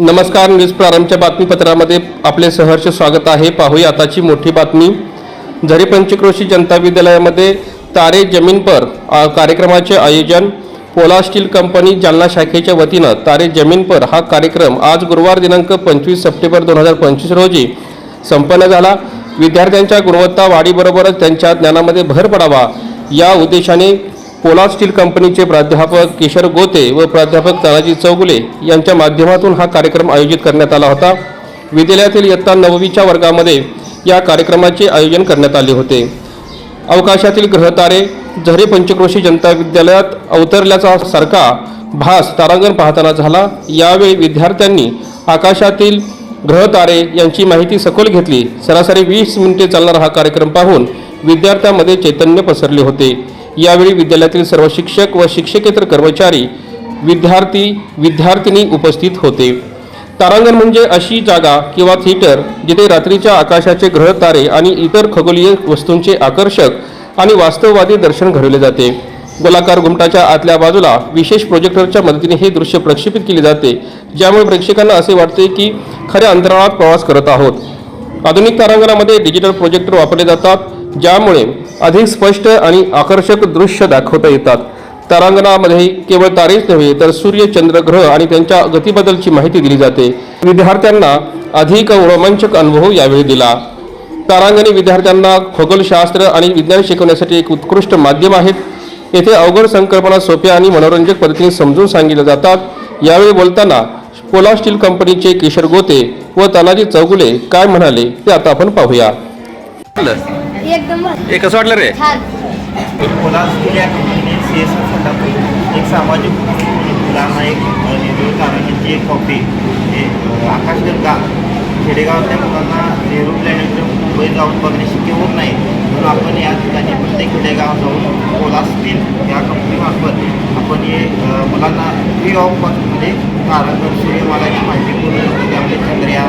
नमस्कार न्यूज प्रारंभच्या बातमीपत्रामध्ये आपले सहर्ष स्वागत आहे. पाहूया आताची मोठी बातमी. झरी पंचक्रोशी जनता विद्यालयामध्ये तारे जमीन पर कार्यक्रमाचे आयोजन. पोला स्टील कंपनी जालना शाखेच्या वतीनं तारे जमीन पर हा कार्यक्रम आज गुरुवार दिनांक पंचवीस सप्टेंबर दोन हजार पंचवीस रोजी संपन्न झाला. विद्यार्थ्यांच्या गुणवत्ता वाढीबरोबरच त्यांच्या ज्ञानामध्ये भर पडावा या उद्देशाने पोलाद स्टील कंपनीचे प्राध्यापक किशोर गोते व प्राध्यापक तानाजी चौगुले यांच्या माध्यमातून हा कार्यक्रम आयोजित करण्यात आला होता. विद्यालयातील इयत्ता नववीच्या वर्गामध्ये या कार्यक्रमाचे आयोजन करण्यात आले होते. अवकाशातील ग्रहतारे झरे पंचक्रोशी जनता विद्यालयात अवतरल्याचा सारखा भास तारांगण पाहताना झाला. यावेळी विद्यार्थ्यांनी आकाशातील ग्रहतारे यांची माहिती सखोल घेतली. सरासरी वीस मिनिटे चालणारा हा कार्यक्रम पाहून विद्यार्थ्यांमध्ये चैतन्य पसरले होते. यावेळी विद्यालयातील सर्व शिक्षक व शिक्षकेतर कर्मचारी विद्यार्थी विद्यार्थिनी उपस्थित होते. तारांगण म्हणजे अशी जागा किंवा थिएटर जिथे रात्रीच्या आकाशाचे ग्रह तारे आणि इतर खगोलीय वस्तूंचे आकर्षक आणि वास्तववादी दर्शन घडवले जाते. गोलाकार घुमटाच्या आतल्या बाजूला विशेष प्रोजेक्टरच्या मदतीने हे दृश्य प्रक्षेपित केले जाते ज्यामुळे प्रेक्षकांना असे वाटते की खऱ्या अंतराळात प्रवास करत आहोत. आधुनिक तारांगणामध्ये डिजिटल प्रोजेक्टर वापरले जातात ज्यामुळे अधिक स्पष्ट आणि आकर्षक दृश्य दाखवता येतात. तारांगणामध्ये केवळ तारेच नव्हे तर सूर्य चंद्र ग्रह आणि त्यांच्या गतीबद्दलची माहिती दिली जाते. विद्यार्थ्यांना अधिक रोमांचक अनुभव यावेळी दिला. तारांगणी विद्यार्थ्यांना खगोलशास्त्र आणि विज्ञान शिकवण्यासाठी एक उत्कृष्ट माध्यम आहेत येथे अवघड संकल्पना सोप्या आणि मनोरंजक पद्धतीने समजून सांगितल्या जातात. यावेळी बोलताना पोला स्टील कंपनीचे किशोर गोते व तानाजी चौगुले काय म्हणाले ते आता आपण पाहूया. एकदम हे कसं वाटलं रे? छान. कोल्हापूर या कंपनीने सी एस एक सामाजिक मुलांना एक नेहरू तारांची एक कॉपी हे अ, आकाशगंगा खेडेगावातल्या मुलांना नेहरू प्लॅनेटोरियम मुंबईत जाऊन बघणे शक्य होत नाही म्हणून आपण या ठिकाणी प्रत्येक खेडेगाव जाऊन पोला स्टील या कंपनीमार्फत आपण हे मुलांना फ्री ऑफ कॉस्टमध्ये तारांगण सूर्यमालाची माहिती पूर्ण त्यामध्ये चंद्रयान